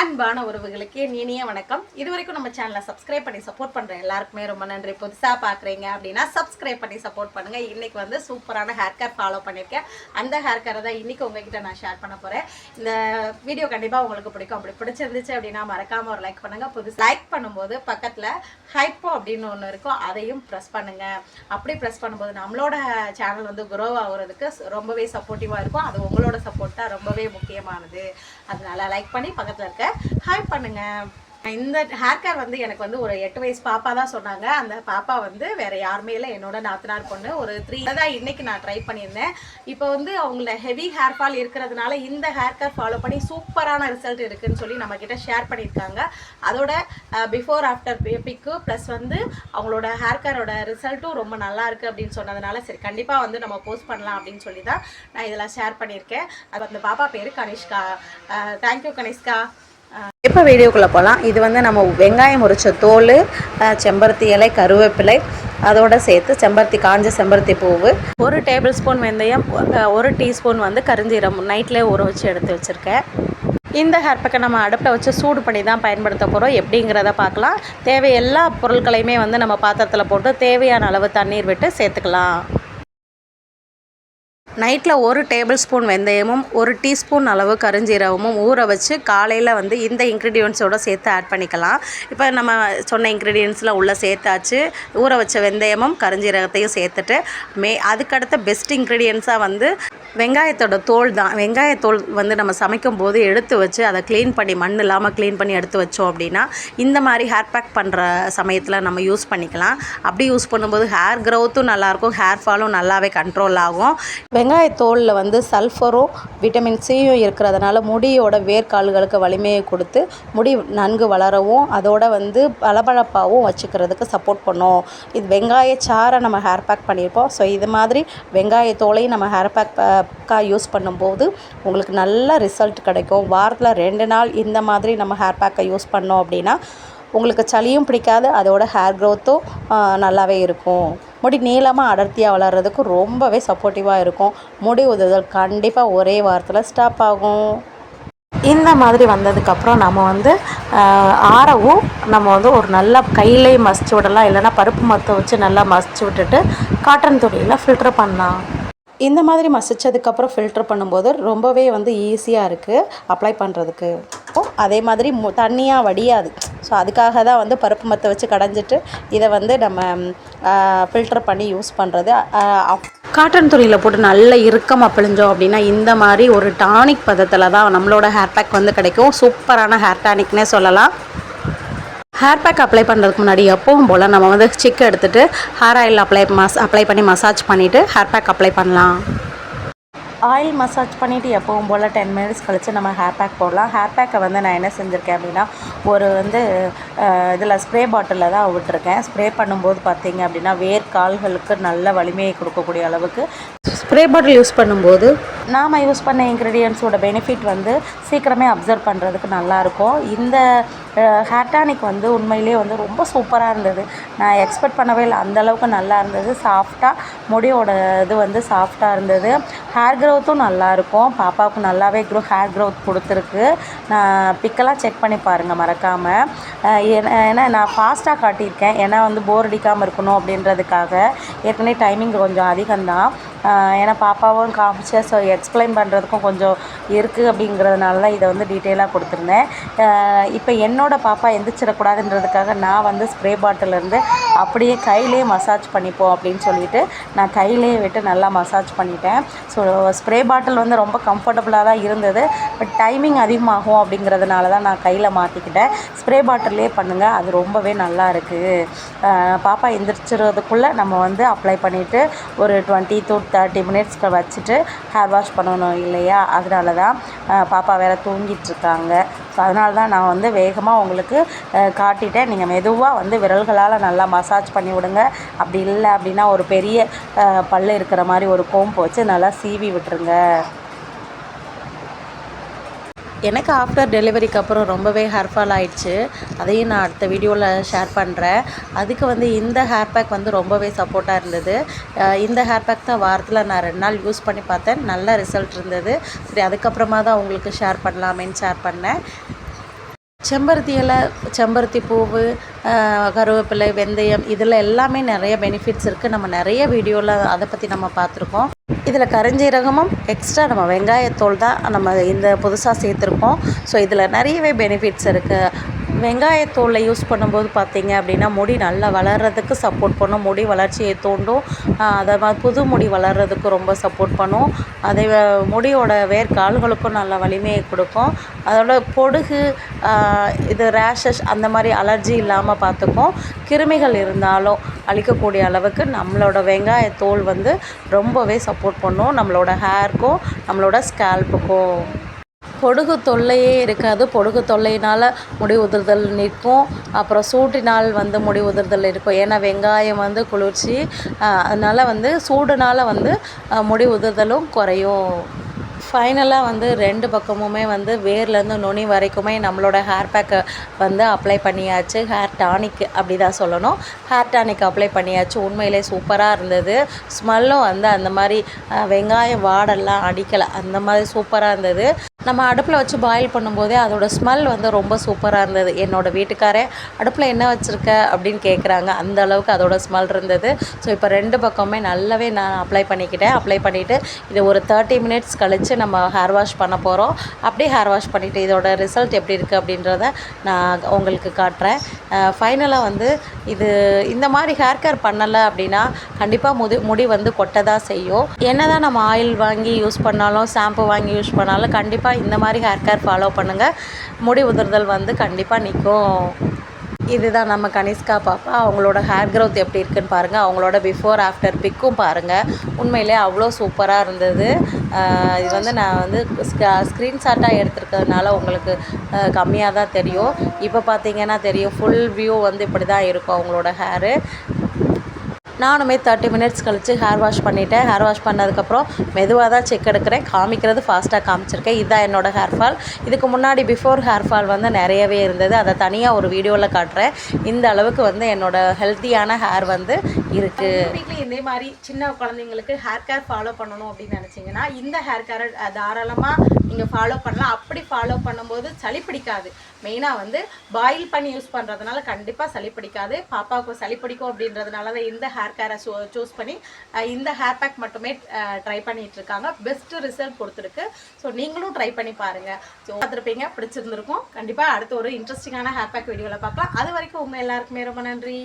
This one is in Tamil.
அன்பான உறவுகளுக்கு இனிய வணக்கம். இது வரைக்கும் நம்ம சேனலை சப்ஸ்கிரைப் பண்ணி சப்போர்ட் பண்ணுற எல்லாருக்குமே ரொம்ப நன்றி. புதுசாக பார்க்குறீங்க அப்படின்னா சப்ஸ்கிரைப் பண்ணி சப்போர்ட் பண்ணுங்கள் இன்றைக்கி வந்து சூப்பரான ஹேர் கேர் ஃபாலோ பண்ணியிருக்கேன் அந்த ஹேர் கேரை தான் இன்றைக்கி உங்ககிட்ட நான் ஷேர் பண்ண போகிறேன் இந்த வீடியோ கண்டிப்பாக உங்களுக்கு பிடிக்கும். அப்படி பிடிச்சிருந்துச்சு அப்படின்னா மறக்காமல் ஒரு லைக் பண்ணுங்கள் புதுசு லைக் பண்ணும்போது பக்கத்தில் ஹைப்போ அப்படின்னு ஒன்று இருக்கும். அதையும் ப்ரெஸ் பண்ணுங்கள் அப்படி ப்ரெஸ் பண்ணும்போது நம்மளோட சேனல் வந்து குரோ ஆகுறதுக்கு ரொம்பவே சப்போர்ட்டிவாக இருக்கும். அது உங்களோட சப்போர்ட் தான் ரொம்பவே முக்கியமானது. அதனால் லைக் பண்ணி பக்கத்தில் இருக்க ஹாய் பண்ணுங்க. இந்த ஹேர் கேர் வந்து எனக்கு வந்து ஒரு எட்டு வயசு பாப்பா தான் சொன்னாங்க. அந்த பாப்பா வந்து வேற யாருமே இல்லை. என்னோட நாத்தனார் பொண்ணு. ஒரு த்ரீ தான் இன்னைக்கு நான் ட்ரை பண்ணியிருந்தேன். இப்போ வந்து அவங்கள ஹெவி ஹேர் ஃபால் இருக்கிறதுனால இந்த ஹேர் கேர் ஃபாலோ பண்ணி சூப்பரான ரிசல்ட் இருக்குன்னு சொல்லி நம்ம கிட்ட ஷேர் பண்ணியிருக்காங்க. அதோட பிஃபோர் ஆஃப்டர் பிக்கு ப்ளஸ் வந்து அவங்களோட ஹேர் கேரோட ரிசல்ட்டும் ரொம்ப நல்லா இருக்கு அப்படின்னு சொன்னதுனால சரி கண்டிப்பாக வந்து நம்ம போஸ்ட் பண்ணலாம் அப்படின்னு சொல்லி தான் நான் இதெல்லாம் ஷேர் பண்ணியிருக்கேன். அது அந்த பாப்பா பேர் கனிஷ்கா. தேங்க்யூ கனிஷ்கா. இப்போ வீடியோக்குள்ளே போகலாம் இது வந்து நம்ம வெங்காயம் உரிச்ச தோல் செம்பருத்தி இலை கருவேப்பிலை அதோட சேர்த்து செம்பருத்தி காஞ்ச செம்பருத்தி பூவு. ஒரு டேபிள் ஸ்பூன் வெந்தயம் ஒரு டீஸ்பூன் வந்து கருஞ்சீரம் நைட்லேயே ஊற வச்சு எடுத்து வச்சுருக்கேன். இந்த ஹேர் பேக்கை நம்ம அடுப்பில் வச்சு சூடு பண்ணி தான் பயன்படுத்த போகிறோம் எப்படிங்கிறத பார்க்கலாம். தேவை எல்லா பொருட்களையுமே வந்து நம்ம பாத்திரத்தில் போட்டு தேவையான அளவு தண்ணீர் விட்டு சேர்த்துக்கலாம். நைட்டில் ஒரு டேபிள் ஸ்பூன் வெந்தயமும் ஒரு டீஸ்பூன் அளவு கருஞ்சீரகமும் ஊற வச்சு காலையில் வந்து இந்த இன்க்ரீடியன்ஸோடு சேர்த்து ஆட் பண்ணிக்கலாம். இப்போ நம்ம சொன்ன இன்க்ரீடியன்ஸ்லாம் உள்ளே சேர்த்தாச்சு. ஊற வச்ச வெந்தயமும் கருஞ்சீரகத்தையும் சேர்த்துட்டு மே அதுக்கடுத்த பெஸ்ட் இன்க்ரீடியன்ஸாக வந்து வெங்காயத்தோட தோல் தான். வெங்காயத்தோல் வந்து நம்ம சமைக்கும் போது எடுத்து வச்சு அதை க்ளீன் பண்ணி மண் இல்லாமல் க்ளீன் பண்ணி எடுத்து வச்சோம் அப்படின்னா இந்த மாதிரி ஹேர் பேக் பண்ணுற சமயத்தில் நம்ம யூஸ் பண்ணிக்கலாம். அப்படி யூஸ் பண்ணும்போது ஹேர் க்ரோத்தும் நல்லாயிருக்கும் ஹேர் ஃபாலும் நல்லாவே கண்ட்ரோல் ஆகும். வெங்காயத்தோலில் வந்து சல்ஃபரும் விட்டமின் சியும் இருக்கிறதுனால முடியோட வேர்க்கால்களுக்கு வலிமையை கொடுத்து முடி நன்கு வளரவும் அதோட வந்து பளபளப்பாகவும் வச்சுக்கிறதுக்கு சப்போர்ட் பண்ணும். இது வெங்காய சாரை நம்ம ஹேர் பேக் பண்ணியிருப்போம் ஸோ இது மாதிரி வெங்காயத்தோலையும் நம்ம ஹேர் பேக் பேக்காக யூஸ் பண்ணும்போது உங்களுக்கு நல்ல ரிசல்ட் கிடைக்கும். வாரத்தில் ரெண்டு நாள் இந்த மாதிரி நம்ம ஹேர் பேக்கை யூஸ் பண்ணோம் அப்படின்னா உங்களுக்கு சளியும் பிடிக்காது அதோட ஹேர் க்ரோத்தும் நல்லாவே இருக்கும். முடி நீளமாக அடர்த்தியாக வளர்கிறதுக்கு ரொம்பவே சப்போர்ட்டிவாக இருக்கும். முடி உதவுதல் கண்டிப்பாக ஒரே வாரத்தில் ஸ்டாப் ஆகும். இந்த மாதிரி வந்ததுக்கப்புறம் நம்ம வந்து ஆறவும் நம்ம வந்து ஒரு நல்லா கையிலே மசிச்சு விடலாம். இல்லைன்னா பருப்பு மத்த வச்சு நல்லா மசிச்சு விட்டுட்டு காட்டன் துணியில் ஃபில்டர் பண்ணலாம். இந்த மாதிரி மசிச்சதுக்கப்புறம் ஃபில்டர் பண்ணும்போது ரொம்பவே வந்து ஈஸியாக இருக்குது அப்ளை பண்ணுறதுக்கு அதே மாதிரி மு தண்ணியாக வடியாது. ஸோ அதுக்காக தான் வந்து பருப்பு மத்த வச்சு கடைஞ்சிட்டு இதை வந்து நம்ம ஃபில்டர் பண்ணி யூஸ் பண்ணுறது காட்டன் துணியில் போட்டு நல்ல இறுக்கமாக பிழிஞ்சோம் அப்படின்னா இந்த மாதிரி ஒரு டானிக் பதத்தில் தான் நம்மளோட ஹேர் பேக் வந்து கிடைக்கும். சூப்பரான ஹேர் டானிக்னே சொல்லலாம். ஹேர் பேக் அப்ளை பண்ணுறதுக்கு முன்னாடி எப்பவும் போல் நம்ம வந்து சிக்கு எடுத்துகிட்டு ஹேர் ஆயில் அப்ளை மஸ் அப்ளை பண்ணி மசாஜ் பண்ணிவிட்டு ஹேர் பேக் அப்ளை பண்ணலாம். ஆயில் மசாஜ் பண்ணிவிட்டு எப்பவும் போல் டென் மினிட்ஸ் கழித்து நம்ம ஹேர் பேக் போடலாம். ஹேர் பேக்கை வந்து நான் என்ன செஞ்சுருக்கேன் அப்படின்னா ஒரு வந்து இதில் ஸ்ப்ரே பாட்டிலில் தான் விட்டுருக்கேன். ஸ்ப்ரே பண்ணும்போது பார்த்தீங்க அப்படின்னா வேர் கால்களுக்கு நல்ல வலிமையை கொடுக்கக்கூடிய அளவுக்கு. ஸ்ப்ரே பாட்டில் யூஸ் பண்ணும்போது? நாம் யூஸ் பண்ண இன்க்ரீடியன்ஸோட பெனிஃபிட் வந்து சீக்கிரமே அப்சர்வ் பண்ணுறதுக்கு நல்லாயிருக்கும் இந்த ஹேர்டானிக் வந்து உண்மையிலேயே வந்து ரொம்ப சூப்பராக இருந்தது. நான் எக்ஸ்பெக்ட் பண்ணவே இல்லை. அந்தளவுக்கு நல்லா இருந்தது. சாஃப்டாக முடியோட இது வந்து சாஃப்டாக இருந்தது. ஹேர் க்ரோத்தும் நல்லாயிருக்கும் பாப்பாவுக்கு நல்லாவே க்ரோ ஹேர் க்ரோத் கொடுத்துருக்கு. நான் பிக்கெல்லாம் செக் பண்ணி பாருங்கள் மறக்காமல் ஏன்னா நான் ஃபாஸ்ட்டாக காட்டியிருக்கேன். ஏன்னா வந்து போர் அடிக்காமல் இருக்கணும் அப்படின்றதுக்காக. ஏற்கனவே டைமிங் கொஞ்சம் அதிகம்தான். ஏன்னா பாப்பாவும் காமிச்சு ஸோ எக்ஸ்பிளைன் பண்ணுறதுக்கும் கொஞ்சம் இருக்குது அப்படிங்கிறதுனால தான் இதை வந்து டீட்டெயிலாக கொடுத்துருந்தேன். இப்போ என்னோட பாப்பா எந்திரிச்சிடக்கூடாதுன்றதுக்காக நான் வந்து ஸ்ப்ரே பாட்டிலேருந்து அப்படியே கையிலே மசாஜ் பண்ணிப்போம் அப்படின்னு சொல்லிட்டு நான் கையிலே விட்டு நல்லா மசாஜ் பண்ணிட்டேன். ஸோ ஸ்ப்ரே பாட்டில் வந்து ரொம்ப கம்ஃபர்டபுளாக தான் இருந்தது. பட் டைமிங் அதிகமாகும் அப்படிங்கிறதுனால தான் நான் கையில் மாற்றிக்கிட்டேன் ஸ்ப்ரே பாட்டிலே பண்ணுங்கள் அது ரொம்பவே நல்லா இருக்குது பாப்பா எந்திரிச்சிடுறதுக்குள்ளே நம்ம வந்து அப்ளை பண்ணிவிட்டு ஒரு டுவெண்ட்டி டு தேர்ட்டி மினிட்ஸ்க்கு வச்சுட்டு ஹேர் வாஷ் பண்ணணும் இல்லையா? அதனால தான் பாப்பா வேறு தூங்கிட்டுருக்காங்க. ஸோ அதனால தான் நான் வந்து வேகமாக உங்களுக்கு காட்டிட்டேன். நீங்கள் மெதுவாக வந்து விரல்களால் நல்லா மசாஜ் பண்ணி விடுங்க. அப்படி இல்லை அப்படின்னா ஒரு பெரிய பல் பல்லு இருக்கிற மாதிரி ஒரு கோம்பு வச்சு நல்லா சீவி விட்டுருங்க. எனக்கு ஆஃப்டர் டெலிவரிக்கு அப்புறம் ரொம்பவே ஹேர் ஃபால் ஆயிடுச்சு. அதையும் நான் அடுத்த வீடியோவில் ஷேர் பண்ணுறேன் அதுக்கு வந்து இந்த ஹேர் பேக் வந்து ரொம்பவே சப்போர்ட்டாக இருந்தது. இந்த ஹேர் பேக் தான் வாரத்தில் நான் ரெண்டு நாள் யூஸ் பண்ணி பார்த்தேன். நல்ல ரிசல்ட் இருந்தது. சரி அதுக்கப்புறமா தான் உங்களுக்கு ஷேர் பண்ணலாமேன்னு ஷேர் பண்ணேன். செம்பருத்தி இலை செம்பருத்தி பூவு கருவேப்பிலை வெந்தயம் இதில் எல்லாமே நிறைய பெனிஃபிட்ஸ் இருக்குது நம்ம நிறைய வீடியோவில் அதை பற்றி நம்ம பார்த்துருக்கோம். இதில் கருஞ்சீரகமும் எக்ஸ்ட்ரா நம்ம வெங்காயத்தோல் தான் நம்ம இந்த புதுசாக சேர்த்துருக்கோம். ஸோ இதில் நிறையவே பெனிஃபிட்ஸ் இருக்குது வெங்காயத்தோலை யூஸ் பண்ணும்போது பார்த்தீங்க அப்படின்னா முடி நல்லா வளர்கிறதுக்கு சப்போர்ட் பண்ணும். முடி வளர்ச்சியை தூண்டும். அதை மாதிரி புது முடி வளர்கிறதுக்கு ரொம்ப சப்போர்ட் பண்ணும். அதே முடியோட வேர்க்கால்களுக்கும் நல்ல வலிமையை கொடுக்கும். அதோட பொடுகு இது ரேஷஸ் அந்த மாதிரி அலர்ஜி இல்லாமல் பார்த்துக்கும். கிருமிகள் இருந்தாலும் அழிக்கக்கூடிய அளவுக்கு நம்மளோட வெங்காயத்தோல் வந்து ரொம்பவே சப்போர்ட் பண்ணும். நம்மளோட ஹேர்க்கும் நம்மளோட ஸ்கேல்ப்புக்கும் பொடுகு தொல்லையே இருக்காது. பொடுகு தொல்லையினால் முடி உதிர்தல் நிற்கும். அப்புறம் சூட்டினால் வந்து முடி உதிர்தல் இருக்கும் ஏன்னா வெங்காயம் வந்து குளிர்ச்சி. அதனால் வந்து சூடுனால் வந்து முடி உதிர்தலும் குறையும். ஃபைனலாக வந்து ரெண்டு பக்கமுமே வந்து வேர்லேருந்து நுனி வரைக்குமே நம்மளோட ஹேர் பேக்கை வந்து அப்ளை பண்ணியாச்சு. ஹேர் டானிக் அப்படி தான் சொல்லணும். ஹேர் டானிக் அப்ளை பண்ணியாச்சு. உண்மையிலே சூப்பராக இருந்தது. ஸ்மெல்லும் வந்து அந்த மாதிரி வெங்காயம் வாடெல்லாம் அடிக்கலை. அந்த மாதிரி சூப்பராக இருந்தது. நம்ம அடுப்பில் வச்சு பாயில் பண்ணும்போதே அதோட ஸ்மெல் வந்து ரொம்ப சூப்பராக இருந்தது. என்னோட வீட்டுக்காரே அடுப்பில் என்ன வச்சுருக்க? அப்படின்னு கேட்குறாங்க அந்த அளவுக்கு அதோட ஸ்மெல் இருந்தது. ஸோ இப்போ ரெண்டு பக்கமே நல்லாவே நான் அப்ளை பண்ணிக்கிட்டேன். அப்ளை பண்ணிவிட்டு இது ஒரு தேர்ட்டி மினிட்ஸ் கழித்து நம்ம ஹேர் வாஷ் பண்ண போகிறோம் அப்படியே ஹேர் வாஷ் பண்ணிவிட்டு இதோட ரிசல்ட் எப்படி இருக்குது அப்படின்றத நான் உங்களுக்கு காட்டுறேன். ஃபைனலாக வந்து இது இந்த மாதிரி ஹேர் கேர் பண்ணலை அப்படின்னா கண்டிப்பாக முடி முடி வந்து கொட்ட தான் செய்யும். என்ன தான் நம்ம ஆயில் வாங்கி யூஸ் பண்ணாலும் ஷாம்பு வாங்கி யூஸ் பண்ணாலும் கண்டிப்பாக இந்த மாதிரி ஹேர் கேர் ஃபாலோ பண்ணுங்கள் முடி உதிர்தல் வந்து கண்டிப்பாக நிற்கும். இதுதான் நம்ம கனிஷ்கா பாப்பா. அவங்களோட ஹேர் க்ரோத் எப்படி இருக்குன்னு பாருங்கள் அவங்களோட பிஃபோர் ஆஃப்டர் பிக்கும் பாருங்கள் உண்மையிலே அவ்வளோ சூப்பராக இருந்தது. இது வந்து நான் வந்து ஸ்க்ரீன்ஷாட்டாக எடுத்திருக்கிறதுனால உங்களுக்கு கம்மியாக தான் தெரியும். இப்போ பார்த்தீங்கன்னா தெரியும். ஃபுல் வியூ வந்து இப்படி தான் இருக்கும் அவங்களோட ஹேரு நானுமே தேர்ட்டி மினிட்ஸ் கழித்து ஹேர் வாஷ் பண்ணிட்டேன். ஹேர் வாஷ் பண்ணதுக்கப்புறம் மெதுவாக தான் செக் எடுக்கிறேன். காமிக்கிறது ஃபாஸ்ட்டாக காமிச்சிருக்கேன். இதுதான் என்னோடய ஹேர் ஃபால் இதுக்கு முன்னாடி பிஃபோர் ஹேர் ஃபால் வந்து நிறையவே இருந்தது. அதை தனியாக ஒரு வீடியோவில் காட்டுறேன். இந்த அளவுக்கு வந்து என்னோட ஹெல்த்தியான ஹேர் வந்து இருக்குது வீட்டில் இதே மாதிரி சின்ன குழந்தைங்களுக்கு ஹேர் கேர் ஃபாலோ பண்ணணும் அப்படின்னு நினச்சிங்கன்னா இந்த ஹேர் கேரை தாராளமாக நீங்கள் ஃபாலோ பண்ணலாம். அப்படி ஃபாலோ பண்ணும்போது சளி பிடிக்காது. மெயினாக வந்து பாயில் பண்ணி யூஸ் பண்ணுறதுனால கண்டிப்பாக சளி பிடிக்காது. பாப்பாவுக்கு சளி பிடிக்கும் அப்படின்றதுனால தான் இந்த ஹேர் கேரை சூஸ் பண்ணி இந்த ஹேர் பேக் மட்டுமே ட்ரை பண்ணிட்டு இருக்காங்க பெஸ்ட் ரிசல்ட் கொடுத்துருக்கு. ஸோ நீங்களும் ட்ரை பண்ணி பாருங்கள் ஸோ பார்த்துருப்பீங்க பிடிச்சிருந்துருக்கும். கண்டிப்பாக அடுத்த ஒரு இன்ட்ரெஸ்டிங்கான ஹேர் பேக் வீடியோவில் பார்க்கலாம். அது வரைக்கும் உங்கள் எல்லாருக்குமே ரொம்ப நன்றி.